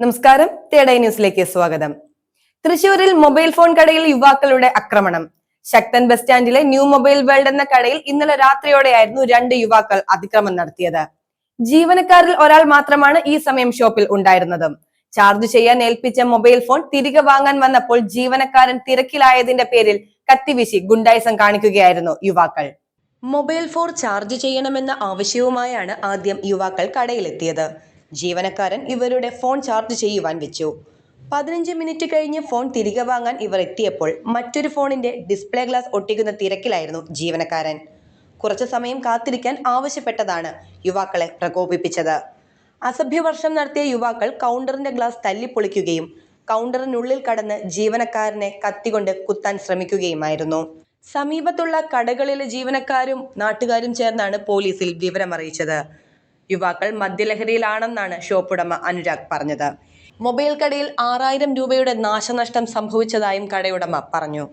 നമസ്കാരം. തേടൈ ന്യൂസിലേക്ക് സ്വാഗതം. തൃശൂരിൽ മൊബൈൽ ഫോൺ കടയിൽ യുവാക്കളുടെ ആക്രമണം. ശക്തൻ ബസ് സ്റ്റാൻഡിലെ ന്യൂ മൊബൈൽ വേൾഡ് എന്ന കടയിൽ ഇന്നലെ രാത്രിയോടെയായിരുന്നു രണ്ട് യുവാക്കൾ അതിക്രമം നടത്തിയത്. ജീവനക്കാരിൽ ഒരാൾ മാത്രമാണ് ഈ സമയം ഷോപ്പിൽ ഉണ്ടായിരുന്നത്. ചാർജ് ചെയ്യാൻ ഏൽപ്പിച്ച മൊബൈൽ ഫോൺ തിരികെ വാങ്ങാൻ വന്നപ്പോൾ ജീവനക്കാരൻ തിരക്കിലായതിന്റെ പേരിൽ കത്തിവീശി ഗുണ്ടായിസം കാണിക്കുകയായിരുന്നു യുവാക്കൾ. മൊബൈൽ ഫോൺ ചാർജ് ചെയ്യണമെന്ന ആവശ്യവുമായാണ് ആദ്യം യുവാക്കൾ കടയിലെത്തിയത്. ജീവനക്കാരൻ ഇവരുടെ ഫോൺ ചാർജ് ചെയ്യുവാൻ വെച്ചു. പതിനഞ്ച് മിനിറ്റ് കഴിഞ്ഞ് ഫോൺ തിരികെ വാങ്ങാൻ ഇവർ എത്തിയപ്പോൾ മറ്റൊരു ഫോണിന്റെ ഡിസ്പ്ലേ ഗ്ലാസ് ഒട്ടിക്കുന്ന തിരക്കിലായിരുന്നു ജീവനക്കാരൻ. കുറച്ച് സമയം കാത്തിരിക്കാൻ ആവശ്യപ്പെട്ടതാണ് യുവാക്കളെ പ്രകോപിപ്പിച്ചത്. അസഭ്യവർഷം നടത്തിയ യുവാക്കൾ കൗണ്ടറിന്റെ ഗ്ലാസ് തല്ലിപ്പൊളിക്കുകയും കൗണ്ടറിനുള്ളിൽ കടന്ന് ജീവനക്കാരനെ കത്തികൊണ്ട് കുത്താൻ ശ്രമിക്കുകയുമായിരുന്നു. സമീപത്തുള്ള കടകളിലെ ജീവനക്കാരും നാട്ടുകാരും ചേർന്നാണ് പോലീസിൽ വിവരമറിയിച്ചത്. യുവാക്കൾ മദ്യലഹരിയിലാണെന്നാണ് ഷോപ്പുടമ അനുരാഗ് പറഞ്ഞത്. മൊബൈൽ കടയിൽ ആറായിരം രൂപയുടെ നാശനഷ്ടം സംഭവിച്ചതായും കടയുടമ പറഞ്ഞു.